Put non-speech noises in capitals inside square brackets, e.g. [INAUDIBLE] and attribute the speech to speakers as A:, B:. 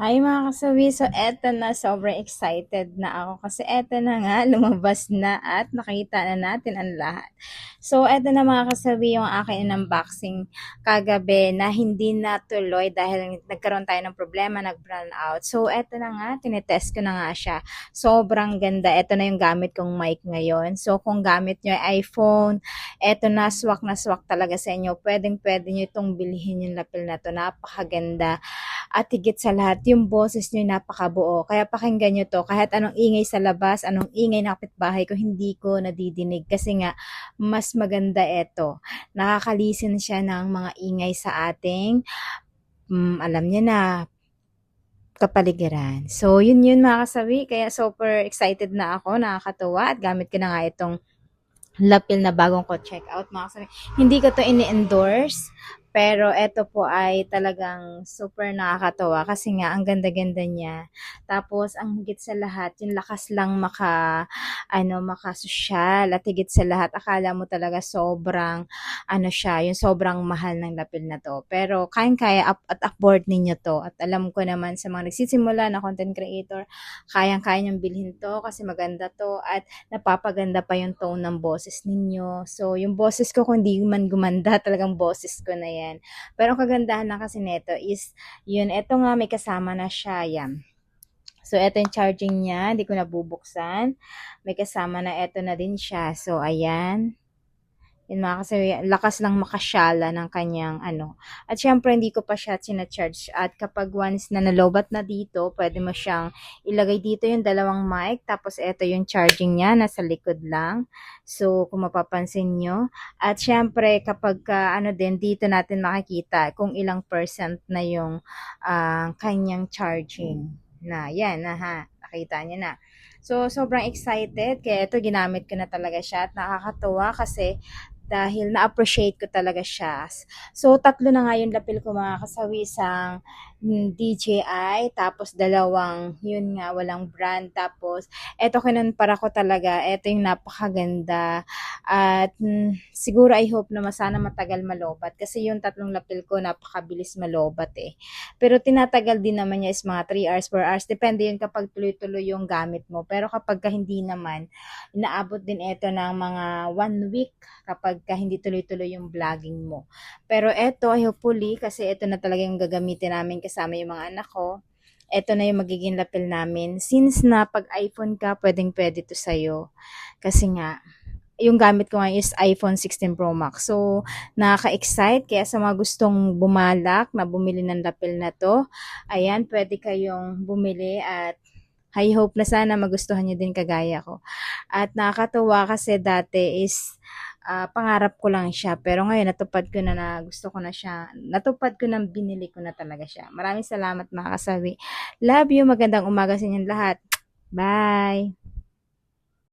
A: Hi mga kasawi, so eto na, sobrang excited na ako kasi eto na nga, [LAUGHS] lumabas na at nakita na natin ang lahat. So eto na mga kasawi yung aking unboxing kagabi na hindi natuloy dahil nagkaroon tayo ng problema, nag-brown out. So eto na nga, tinetest ko na nga siya. Sobrang ganda, eto na yung gamit kong mic ngayon. So kung gamit nyo ay iPhone, eto na, swak na swak talaga sa inyo. Pwedeng pwede nyo itong bilhin yung lapel na to, napakaganda at higit sa lahat, yung boses nyo napakabuo. Kaya pakinggan nyo to, kahit anong ingay sa labas, anong ingay na kapitbahay ko, hindi ko nadidinig. Kasi nga, mas maganda ito. Nakakalisin siya ng mga ingay sa ating, um, alam niya na, kapaligiran. So, yun yun mga kasawi. Kaya super excited na ako, nakakatuwa. At gamit ko na nga itong lapil na bagong ko check out mga kasawi. Hindi ko to ini-endorse pero eto po ay talagang super nakakatawa kasi nga ang ganda-ganda niya. Tapos ang higit sa lahat, yung lakas lang maka ano makasosyal at higit sa lahat akala mo talaga sobrang ano siya, yung sobrang mahal ng lapil na to. Pero kayang-kaya up at afford ninyo to. At alam ko naman sa mga nagsisimula na content creator, kayang-kaya niyong bilhin to kasi maganda to at napapaganda pa yung tone ng boses ninyo. So, yung boses ko kung di man gumanda, [LAUGHS] talagang boses ko na yan. Pero ang kagandahan na kasi nito is, yun, eto nga may kasama na siya, yan. So, eto yung charging niya, hindi ko nabubuksan. May kasama na eto na din siya. So, ayan. Yun mga kasi lakas lang makasyala ng kanyang ano. At syempre hindi ko pa siya sinacharge. At kapag once na nalobat na dito, pwede mo siyang ilagay dito yung dalawang mic. Tapos ito yung charging niya, nasa likod lang. So kung mapapansin nyo. At syempre kapag ka, ano din, dito natin makikita kung ilang percent na yung uh, kanyang charging. Na yan, na ha. Nakita niyo na. So, sobrang excited. Kaya ito, ginamit ko na talaga siya. At nakakatuwa kasi dahil na-appreciate ko talaga siya. So, tatlo na nga yung lapil ko mga kasawi, isang DJI, tapos dalawang, yun nga, walang brand, tapos, eto para ko talaga, eto yung napakaganda, at mm, siguro I hope na masana matagal malobat, kasi yung tatlong lapil ko, napakabilis malobat eh. Pero tinatagal din naman niya is mga 3 hours, 4 hours, depende yun kapag tuloy-tuloy yung gamit mo, pero kapag hindi naman, inaabot din ito ng mga 1 week, kapag pagka hindi tuloy-tuloy yung vlogging mo. Pero eto, hopefully, kasi ito na talaga yung gagamitin namin kasama yung mga anak ko. Ito na yung magiging lapel namin. Since na pag iPhone ka, pwedeng pwede to sa'yo. Kasi nga, yung gamit ko ngayon is iPhone 16 Pro Max. So, nakaka-excite. Kaya sa mga gustong bumalak na bumili ng lapel na to, ayan, pwede kayong bumili at I hope na sana magustuhan nyo din kagaya ko. At nakakatuwa kasi dati is uh, pangarap ko lang siya. Pero ngayon, natupad ko na na gusto ko na siya. Natupad ko na binili ko na talaga siya. Maraming salamat mga kasawi. Love you. Magandang umaga sa inyong lahat. Bye!